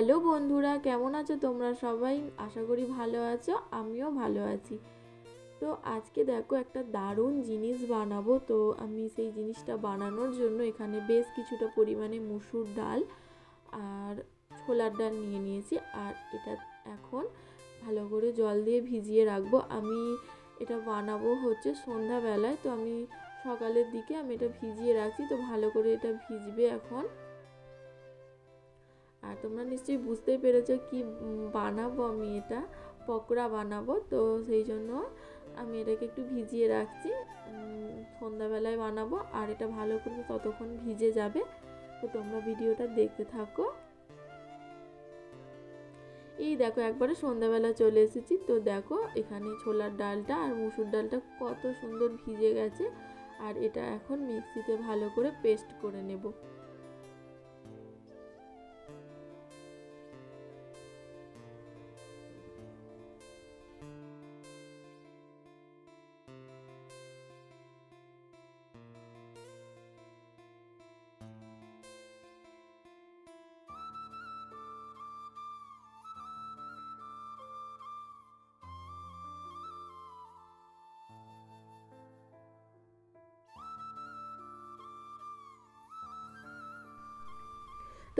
Hello বন্ধুরা, কেমন আছো তোমরা সবাই? আশা করি ভালো আছো, আমিও ভালো আছি। তো আজকে দেখো একটা দারুণ জিনিস বানাবো। তো আমি সেই জিনিসটা বানানোর জন্য এখানে বেশ কিছুটা পরিমাণে মুসুর ডাল আর ছোলার ডাল নিয়ে নিয়েছি। আর এটা এখন ভালো করে জল দিয়ে ভিজিয়ে রাখব। আমি এটা বানাবো হচ্ছে সন্ধ্যাবেলায়। তো আমি সকালের দিকে আমি এটা ভিজিয়ে রাখছি। তো ভালো করে এটা ভিজবে এখন। আর তোমরা নিশ্চয়ই বুঝতেই পেরেছ কি বানাবো আমি এটা, পকোড়া বানাবো। তো সেই জন্য আমি এটাকে একটু ভিজিয়ে রাখছি। সন্ধ্যাবেলায় বানাবো আর এটা ভালো করে ততক্ষণ ভিজে যাবে। তো তোমরা ভিডিওটা দেখতে থাকো। এই দেখো, একবারে সন্ধ্যাবেলা চলে এসেছি। তো দেখো, এখানে ছোলার ডালটা আর মুসুর ডালটা কত সুন্দর ভিজে গেছে। আর এটা এখন মিক্সিতে ভালো করে পেস্ট করে নেব।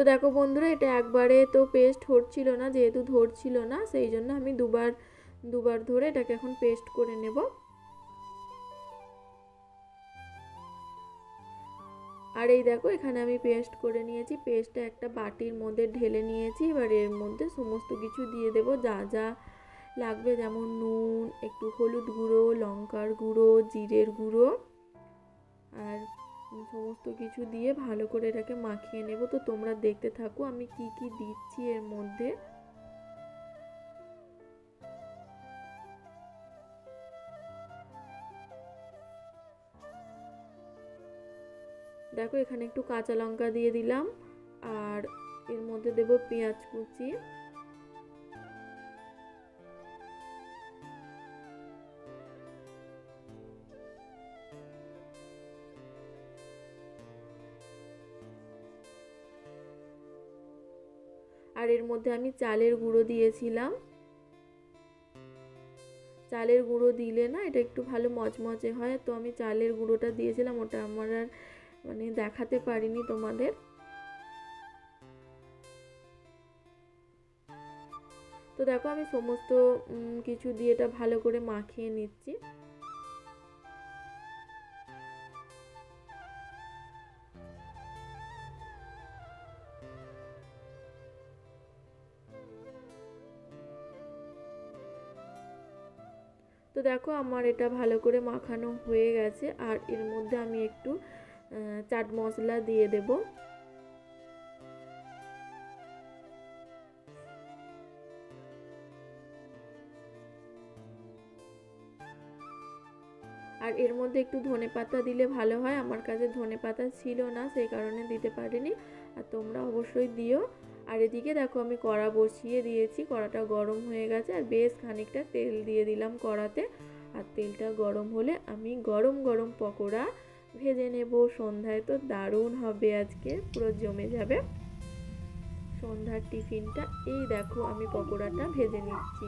তো দেখো বন্ধুরা, এটা একবারে তো পেস্ট হচ্ছিল না, যেহেতু ধরছিল না, সেই জন্য আমি দুবার দুবার ধরে এটাকে এখন পেস্ট করে নেব। আর এই দেখো, এখানে আমি পেস্ট করে নিয়েছি পেস্টটা একটা বাটির মধ্যে ঢেলে নিয়েছি, এবার এর মধ্যে সমস্ত কিছু দিয়ে দেব, যা যা লাগবে, যেমন নুন, একটু হলুদ গুঁড়ো, লঙ্কার গুঁড়ো, জিরের গুঁড়ো, আর সমস্ত কিছু দিয়ে ভালো করে এটাকে মাখিয়ে নেব। তো তোমরা দেখতে থাকো আমি কি কি দিচ্ছি এর মধ্যে। দেখো এখানে একটু কাঁচা লঙ্কা দিয়ে দিলাম, আর এর মধ্যে দেব পেঁয়াজ কুচি। আর এর মধ্যে আমি চালের গুঁড়ো দিয়েছিলাম। চালের গুঁড়ো দিলে না এটা একটু ভালো মচমচে হয়। তো আমি চালের গুঁড়োটা দিয়েছিলাম, ওটা আমার আর মানে দেখাতে পারিনি তোমাদের। তো দেখো আমি সমস্ত কিছু দিয়ে এটা ভালো করে মাখিয়ে নিচ্ছি। তো দেখো আমার এটা ভালো করে মাখানো হয়ে গেছে, আর এর মধ্যে আমি একটু চাট মশলা দিয়ে দেব। আর এর মধ্যে একটু ধনে পাতা দিলে ভালো হয়, আমার কাছে ধনে পাতা ছিল না, সেই কারণে দিতে পারিনি। আর তোমরা অবশ্যই দিও। আর এদিকে দেখো আমি কড়া বসিয়ে দিয়েছি, কড়াটা গরম হয়ে গেছে আর বেশ খানিকটা তেল দিয়ে দিলাম কড়াতে। আর তেলটা গরম হলে আমি গরম গরম পকোড়া ভেজে নেব। সন্ধ্যায় তো দারুণ হবে আজকে, পুরো জমে যাবে। সন্ধ্যার টিফিনটা, এই দেখো আমি পকোড়াটা ভেজে নিচ্ছি।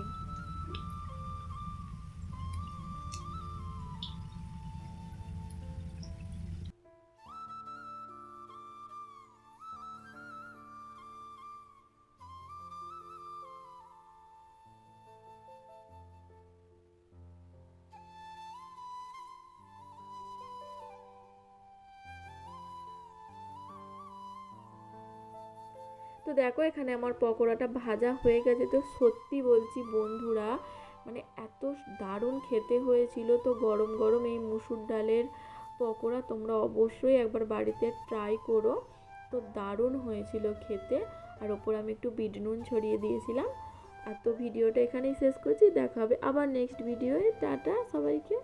তো দেখো এখানে আমার পকোড়াটা ভাজা হয়ে গেছে। তো সত্যি বলছি বন্ধুরা মানে এত দারুণ খেতে হয়েছিল। তো গরম গরম এই মুসুর ডালের পকোড়া তোমরা অবশ্যই একবার বাড়িতে ট্রাই করো। তো দারুণ হয়েছিল খেতে। আর ওপর আমি একটু বিট নুন ছড়িয়ে দিয়েছিলাম। আর তো ভিডিওটা এখানেই শেষ করছি। দেখা হবে আবার নেক্সট ভিডিওয়ে টাটা সবাইকে।